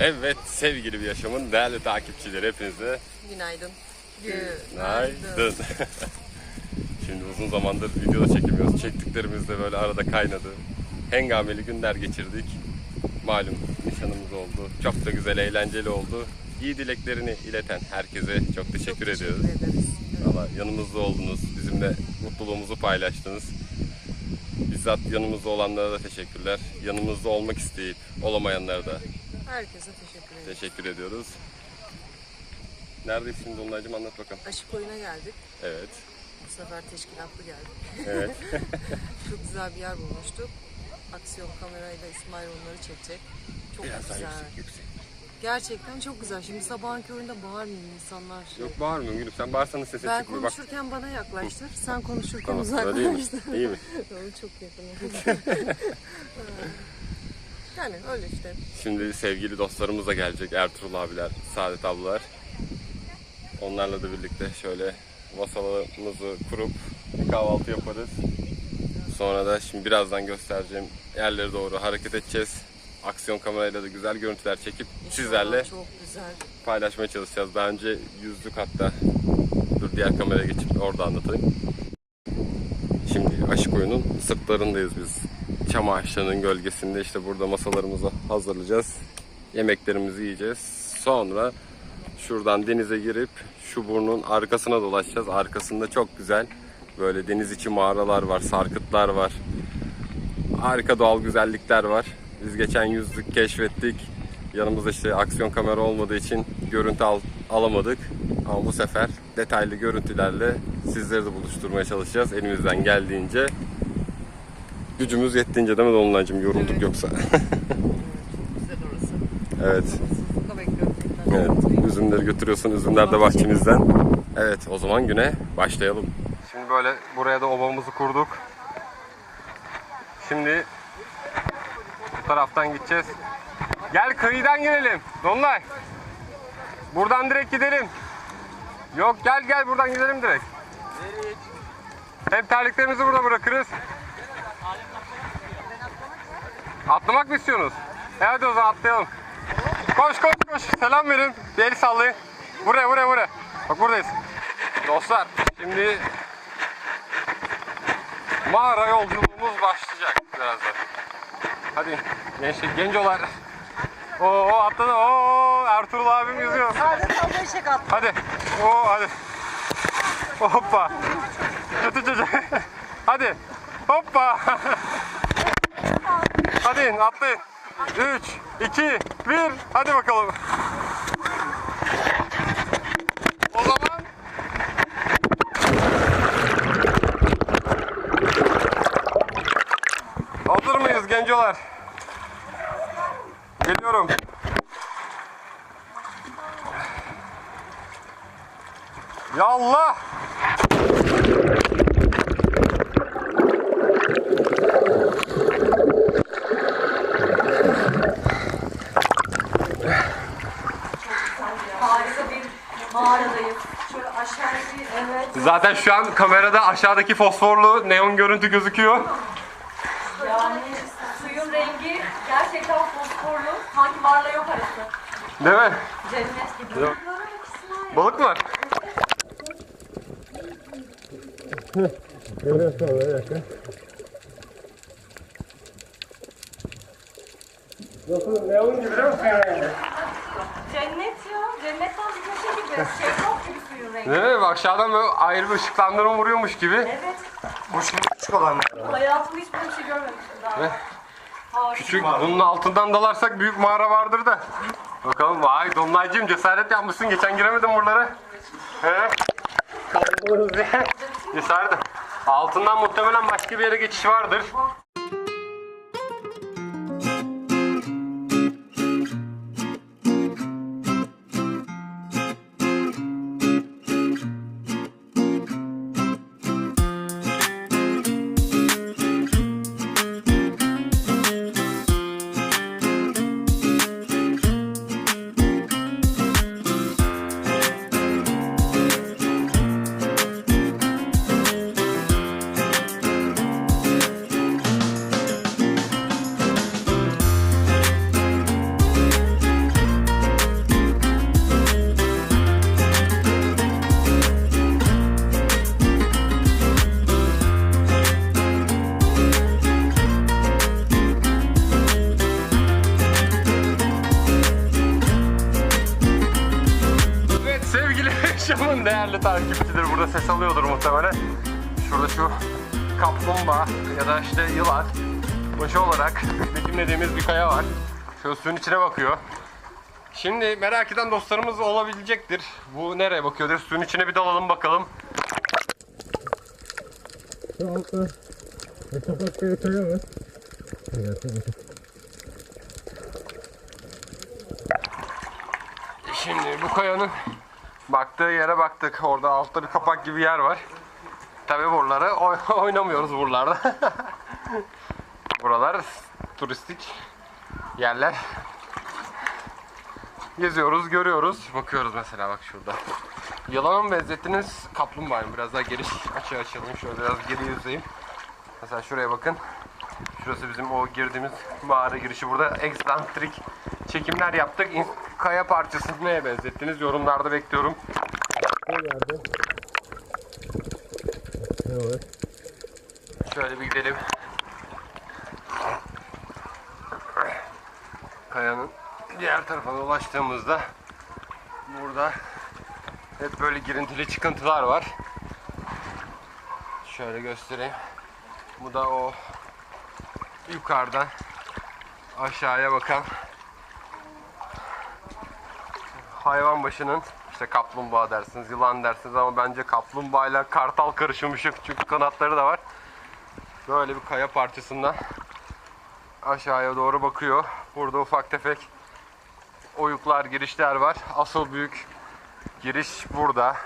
Evet sevgili bir yaşamın değerli takipçileri hepinize Günaydın. günaydın. Şimdi uzun zamandır video da çekemiyoruz. Çektiklerimiz de böyle arada kaynadı. Hengameli günler geçirdik. Malum nişanımız oldu. Çok da güzel, eğlenceli oldu. İyi dileklerini ileten herkese çok teşekkür ediyoruz. Teşekkür ederiz. Valla yanımızda oldunuz. Bizimle mutluluğumuzu paylaştınız. Bizzat yanımızda olanlara da teşekkürler. Yanımızda olmak isteyip olamayanlara da Herkese teşekkür ederiz. teşekkür ediyoruz. Neredeyiz şimdi Dolunaycığım anlat bakalım. Aşık oyuna geldik. Evet. Bu sefer teşkilatlı geldik. Evet. Çok güzel bir yer bulmuştuk. Aksiyon kamerayla İsmail onları çekecek. Çok güzel. yüksek. Gerçekten çok güzel. Şimdi sabahın köründe bağırmayın insanlar. Yok bağırmıyorum gülüm sen bağırsanın sesi Ben çıkmıyor. Bak konuşurken bana yaklaştır. Sen konuşurken tamam öyle iyi mi? uzaklaştır. İyi mi? Onu çok yakın. yani öyle işte. Şimdi sevgili dostlarımız da gelecek. Ertuğrul abiler, Saadet ablalar. Onlarla da birlikte şöyle masalarımızı kurup bir kahvaltı yaparız. Sonra da şimdi birazdan göstereceğim yerlere doğru hareket edeceğiz. Aksiyon kamerayla da güzel görüntüler çekip sizlerle Çok güzel. paylaşmaya çalışacağız. Daha önce yüzdük hatta. Dur diğer kameraya geçip orada anlatayım. Şimdi Aşık Oyun'un sırtlarındayız biz. Çam ağaçlarının gölgesinde işte burada masalarımızı hazırlayacağız. Yemeklerimizi yiyeceğiz. Sonra şuradan denize girip şu burnun arkasına dolaşacağız. Arkasında çok güzel böyle deniz içi mağaralar var, sarkıtlar var. Harika doğal güzellikler var. Biz geçen yüzdük, keşfettik. Yanımızda işte aksiyon kamera olmadığı için görüntü al- alamadık. Ama bu sefer detaylı görüntülerle sizleri de buluşturmaya çalışacağız elimizden geldiğince. Gücümüz yettiğince değil mi Dolunaycığım? Yorulduk Evet. yoksa. Güzel orası. evet. Evet. Üzümleri götürüyorsun. Üzümler de bahçemizden. Evet. O zaman güne başlayalım. Şimdi böyle buraya da obamızı kurduk. Şimdi bu taraftan gideceğiz. Gel kıyıdan girelim. Dolunay. Buradan direkt gidelim. Yok gel gel buradan gidelim direkt. Hem terliklerimizi burada bırakırız. Atlamak mı istiyorsunuz? Evet o zaman atlayalım. Koş koş koş. Selam verin. El sallayın. Buraya buraya buraya. Bak buradayız. Dostlar şimdi mağara yolculuğumuz başlayacak birazdan. Hadi gençlik gencolar. Oo atladı. Oo Ertuğrul abim yüzüyor. Hadi. Oo hadi. Hoppa. Kötü çocuk. hadi. Hoppa. hadi atlayın. 3, 2, 1. Hadi bakalım. O zaman Hazır mıyız gencolar? Geliyorum. Ya Allah! Harika bir mağaradayız. Şöyle aşağıya bir evet. Zaten şu an kamerada aşağıdaki fosforlu neon görüntü gözüküyor. Yani suyun rengi gerçekten fosforlu. Sanki varla yok arası. Değil mi? Cennet gibi. Yok. Balık mı var? Nasıl neon gibi değil mi suyun rengi? Cennet ya. Cennetten bir köşe gibi. Şeffaf gibi rengi. Değil mi? Aşağıdan böyle ayrı bir ışıklandırma vuruyormuş gibi. Evet. Küçük olan. Hayatımda hiç böyle bir şey görmemiştim daha. Ne? Harika. Küçük bunun altından dalarsak büyük mağara vardır da. Bakalım vay Dolunaycığım cesaret yapmışsın. Geçen giremedim buralara. He? Cesaret. Altından muhtemelen başka bir yere geçiş vardır. Burada ses alıyordur muhtemelen. Şurada şu kaplumbağa ya da işte yılan başı olarak betimlediğimiz bir kaya var. Şöyle suyun içine bakıyor. Şimdi merak eden dostlarımız olabilecektir. Bu nereye bakıyordur? Suyun içine bir dalalım bakalım. Şu altta ne kapakta yatıyor mu? Şimdi bu kayanın baktığı yere baktık. Orada altta bir kapak gibi yer var. Tabi buraları oy- oynamıyoruz buralarda. Buralar turistik yerler. Geziyoruz, görüyoruz. Bakıyoruz mesela bak şurada. Yılanın benzettiniz kaplumbağayı. Biraz daha geniş açı açalım. Şöyle biraz geri yüzeyim. Mesela şuraya bakın. Şurası bizim o girdiğimiz mağara girişi. Burada eksantrik çekimler yaptık. Kaya parçasını neye benzettiniz? Yorumlarda bekliyorum. Şöyle bir gidelim. Kayanın diğer tarafına ulaştığımızda burada hep böyle girintili çıkıntılar var. Şöyle göstereyim. Bu da o yukarıdan aşağıya bakan hayvan başının işte kaplumbağa dersiniz, yılan dersiniz ama bence kaplumbağayla kartal karışımı çünkü kanatları da var. Böyle bir kaya parçasından aşağıya doğru bakıyor. Burada ufak tefek oyuklar, girişler var. Asıl büyük giriş burada.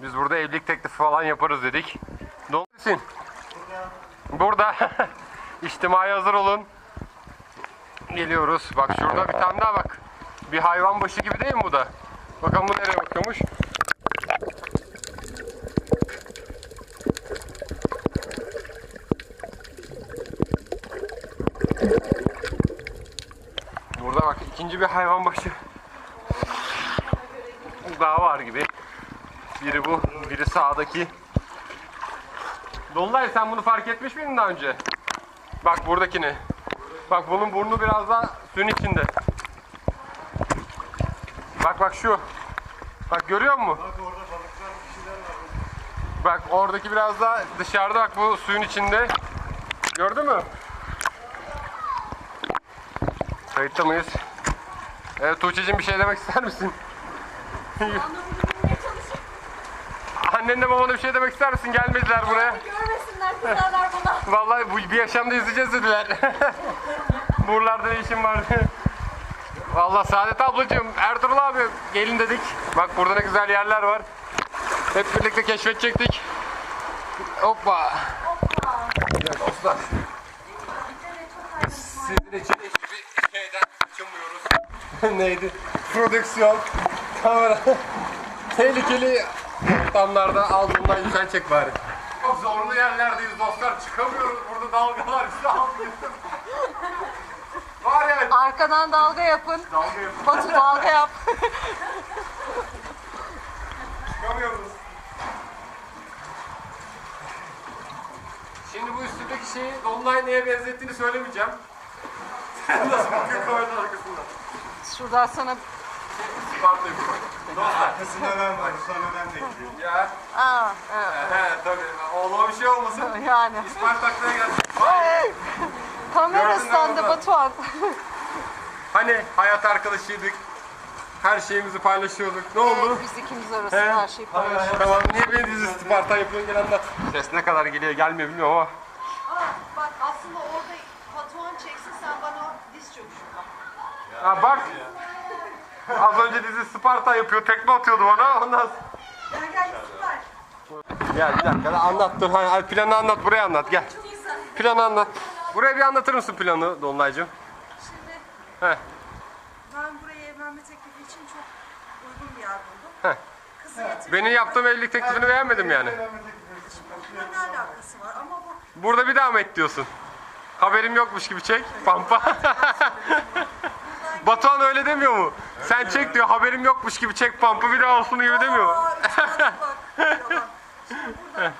Biz burada evlilik teklifi falan yaparız dedik. Neredesin? Burada. İçtimai hazır olun. Geliyoruz. Bak şurada bir tane daha bak. Bir hayvan başı gibi değil mi bu da? Bakalım bu nereye bakıyormuş. Burada bak ikinci bir hayvan başı daha var gibi. Biri bu, biri sağdaki. Dolunay sen bunu fark etmiş miydin daha önce? Bak buradakini. Bak bunun burnu biraz daha suyun içinde. Bak bak şu. Bak görüyor musun? Bak orada balıklar bir şeyler var. Bak oradaki biraz daha dışarıda bak bu suyun içinde. Gördün mü? Kayıtta mıyız? Evet Tuğçe'cim bir şey demek ister misin? Annenle babana bir şey demek ister misin? Gelmediler buraya. Görmesinler kızarlar buna. Vallahi bu bir yaşamda izleyeceğiz dediler. Buralarda ne işin var diye. Vallahi Saadet ablacığım, Ertuğrul abi gelin dedik. Bak burada ne güzel yerler var. Hep birlikte keşfedecektik. Hoppa. Evet, dostlar. Sizin için hiçbir şeyden kaçınmıyoruz. Neydi? Prodüksiyon, kamera. Tehlikeli ortamlarda al bundan güzel çek bari. Çok zorlu yerlerdeyiz dostlar. Çıkamıyoruz. Burada dalgalar bizi alıyor. Var ya. Arkadan dalga yapın. Dalga yapıyor. Batu dalga yap. Çıkamıyoruz. Şimdi bu üstündeki şeyi Dolunay neye benzettiğini söylemeyeceğim. Nasıl bakıyor kameranın arkasında? Şuradan sana... Sparta yapıyor. Arkasında önem var, sonra önem de gidiyor. Ya. Aa, evet. He tabii. Oğluma bir şey olmasın. Yani. Spartak'ta gelsin. Kamera Gördün standı? Batuhan. Hani hayat arkadaşıydık. Her şeyimizi paylaşıyorduk. Ne oldu? Biz ikimiz arasında He. her şeyi paylaşıyoruz. Tamam niye beni dizi Sparta yapıyorsun gel anlat. Ses ne kadar geliyor gelmiyor bilmiyorum ama. Aa, bak aslında orada Batuhan çeksin sen bana diz çök şurada. Ha bak. Az önce dizi Sparta yapıyor. Tekme atıyordu bana. Ondan sonra- Gel gel süper. Gel bir dakika da anlat dur. Hadi planı anlat buraya anlat gel. Planı anlat. Buraya bir anlatır mısın planı Dolunaycığım? Şimdi Heh. ben burayı evlenme teklifi için çok uygun bir yer buldum. Heh. Kızı getirdim. Benim yaptığım evlilik teklifini beğenmedim yani. Bununla ne alakası var ama bu Burada bir daha mı et diyorsun? Haberim yokmuş gibi çek. Pampa. Batuhan öyle demiyor mu? Sen çek diyor haberim yokmuş gibi çek pampa bir daha olsun gibi demiyor mu? Aa, bak. Şimdi burada e,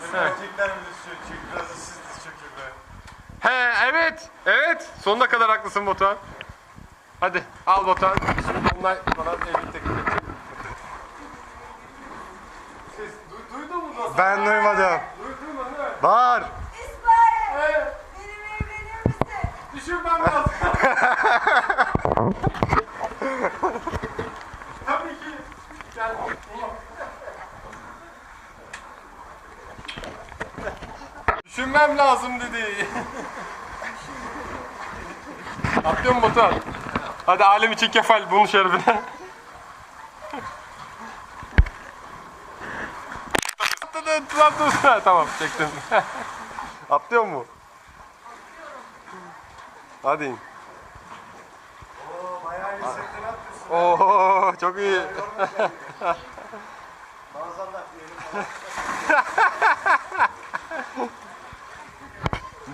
kız Erkekler mi diz He evet. Evet. Sonuna kadar haklısın Batuhan. Hadi al Batuhan. Şimdi onlar bana evlilik teklif edecek. Siz du duydun mu nasıl? Ben duymadım. Duydun mu değil mi? Bağır. İsmail. Evet. Benim evlenir misin? Düşünmem lazım. Düşünmem lazım dedi. Atlıyor mu Batuhan? Hadi alem için kefal bunun şerefine. Atladın, atladın. tamam çektim. Atlıyor mu? Hadi in. Oo bayağı yüksekten atıyorsun. Oo çok iyi. Maazallah diyelim.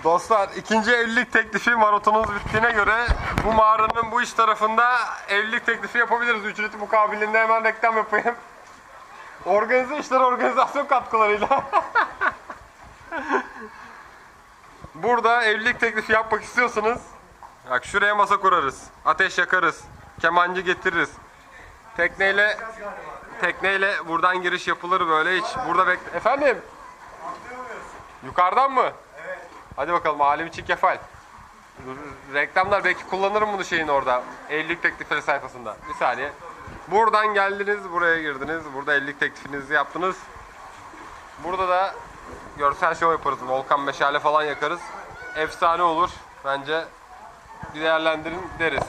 Dostlar ikinci evlilik teklifi maratonumuz bittiğine göre bu mağaranın bu iç tarafında evlilik teklifi yapabiliriz. Ücreti mukabilinde hemen reklam yapayım. Organize işler organizasyon katkılarıyla. Burada evlilik teklifi yapmak istiyorsanız bak şuraya masa kurarız. Ateş yakarız. Kemancı getiririz. Tekneyle tekneyle buradan giriş yapılır böyle hiç. Burada bek Efendim? Yukarıdan mı? Hadi bakalım alem için kefal. Reklamlar belki kullanırım bunu şeyin orada. Evlilik teklifleri sayfasında. Bir saniye. Buradan geldiniz, buraya girdiniz. Burada evlilik teklifinizi yaptınız. Burada da görsel show yaparız. Volkan meşale falan yakarız. Efsane olur. Bence değerlendirin deriz.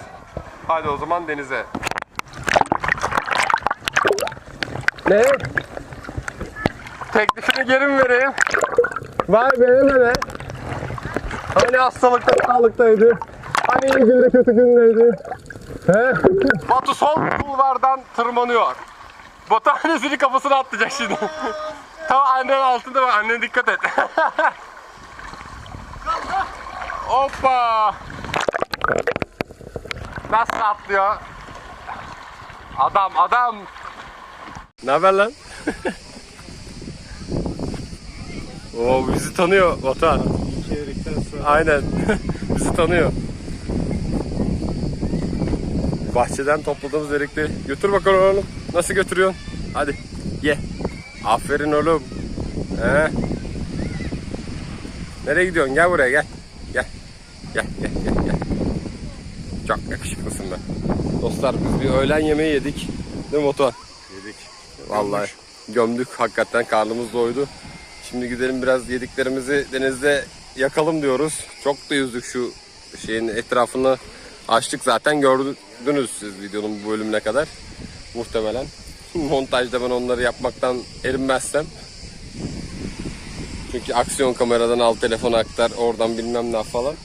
Hadi o zaman denize. Ne? Teklifini geri mi vereyim? Vay be ne Hani hastalıkta sağlıktaydı. Hani iyi günde kötü gündeydi. He? Batu sol kulvardan tırmanıyor. Batu annesinin kafasına atlayacak şimdi. Tamam annenin altında var. Annene dikkat et. Hoppa. Nasıl atlıyor? Adam adam. Ne haber lan? Oo bizi tanıyor Batuhan. Aynen. Bizi tanıyor. Bahçeden topladığımız erikleri götür bakalım oğlum. Nasıl götürüyorsun? Hadi ye. Aferin oğlum. He. Nereye gidiyorsun? Gel buraya gel. Gel. Gel gel gel gel. Çok yakışıklısın be. Dostlar biz bir öğlen yemeği yedik. Değil mi Batuhan? Yedik. Vallahi gömdük. Hakikaten karnımız doydu. Şimdi gidelim biraz yediklerimizi denizde yakalım diyoruz. Çok da yüzdük şu şeyin etrafını açtık zaten gördünüz siz videonun bu bölümüne kadar. Muhtemelen. Montajda ben onları yapmaktan erinmezsem. Çünkü aksiyon kameradan al telefonu aktar oradan bilmem ne falan.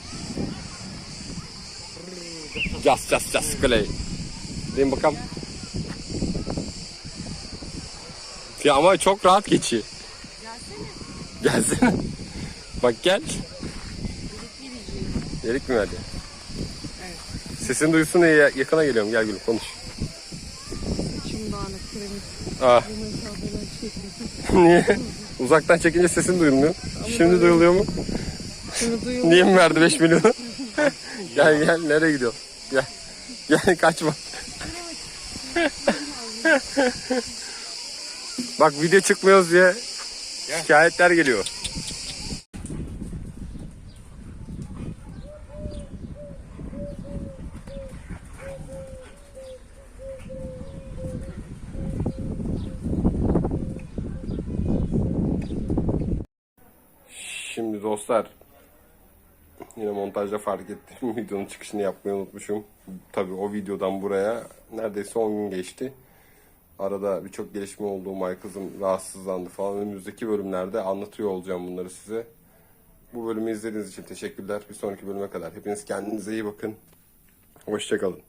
Just just just play. Deyin bakalım. Ya ama çok rahat geçiyor. Gelsene. Bak gel. Delik mi hadi? Sesin duysun diye ya- yakına geliyorum. Gel gülüm konuş. Aa. Niye? Uzaktan çekince sesin duyulmuyor. Şimdi duyuluyor mu? Şimdi duyuyor Niye mi verdi 5 milyonu? gel gel nereye gidiyor? Gel. Gel kaçma. Bak video çıkmıyoruz diye şikayetler geliyor. Şimdi dostlar Yine montajda fark ettim. Videonun çıkışını yapmayı unutmuşum. Tabii o videodan buraya neredeyse 10 gün geçti. Arada birçok gelişme oldu. May kızım rahatsızlandı falan. Önümüzdeki bölümlerde anlatıyor olacağım bunları size. Bu bölümü izlediğiniz için teşekkürler. Bir sonraki bölüme kadar. Hepiniz kendinize iyi bakın. Hoşçakalın.